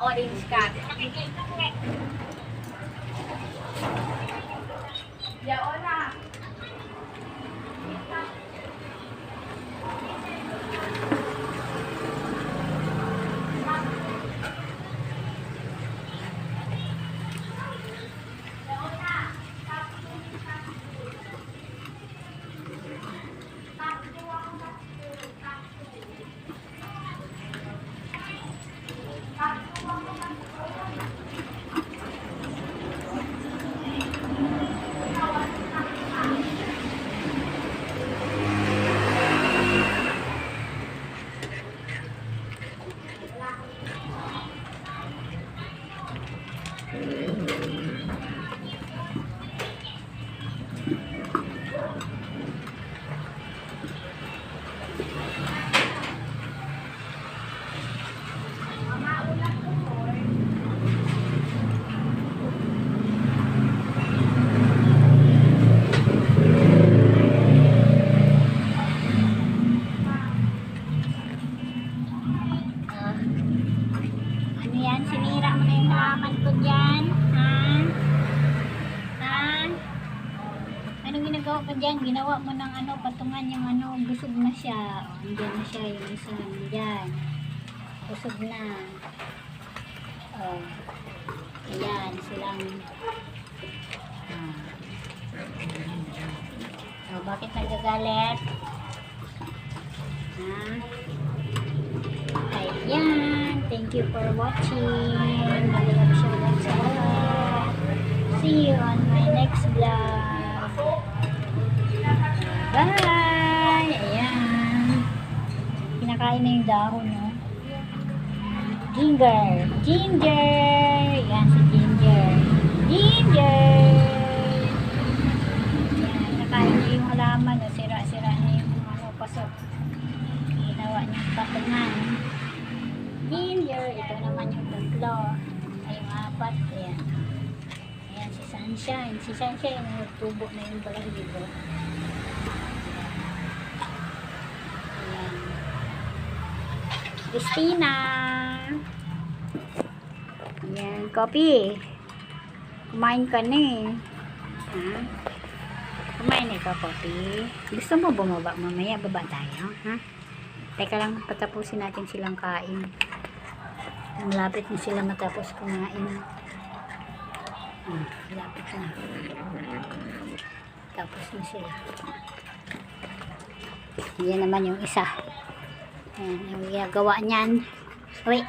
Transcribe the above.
Orange cat. Yaona. Ah. Halaman ko dyan? Ha? Ha? Ano ginagawa ko dyan? Ginawa mo ng ano, patungan yung ano, busog na siya. O, andyan na siya, yung isa dyan. Busog na. Oh. Ayan, silang. Oh, bakit nagagalit? Ha? Ayan. Thank you for watching. Siya lang sa lahat. See you on my next vlog. Bye! Ayan. Kinakain na yung dahon, no? Ginger. Ginger! Ayan si Ginger. Ginger! Ayan. Nakain niya yung halaman, no? Sira-sira na yung ano, pasok. Ginawa niyang patungan. Ginger, ito naman yung tatlo. Ay, yung apat. Ayan. Ayan, si Sunshine. Si Sunshine, nagtubo na yung balahibo. Ayan. Christina. Ayan, copy. Kumain ka na eh. Ha? Kumain eh ka, copy. Gusto mo bumaba mamaya? Baba tayo, ha? Teka lang, patapusin natin silang kain. Malapit na sila matapos kumain. Malapit na. Tapos na sila. Yan naman yung isa. Ayan, yung ginagawa niyan. Wait.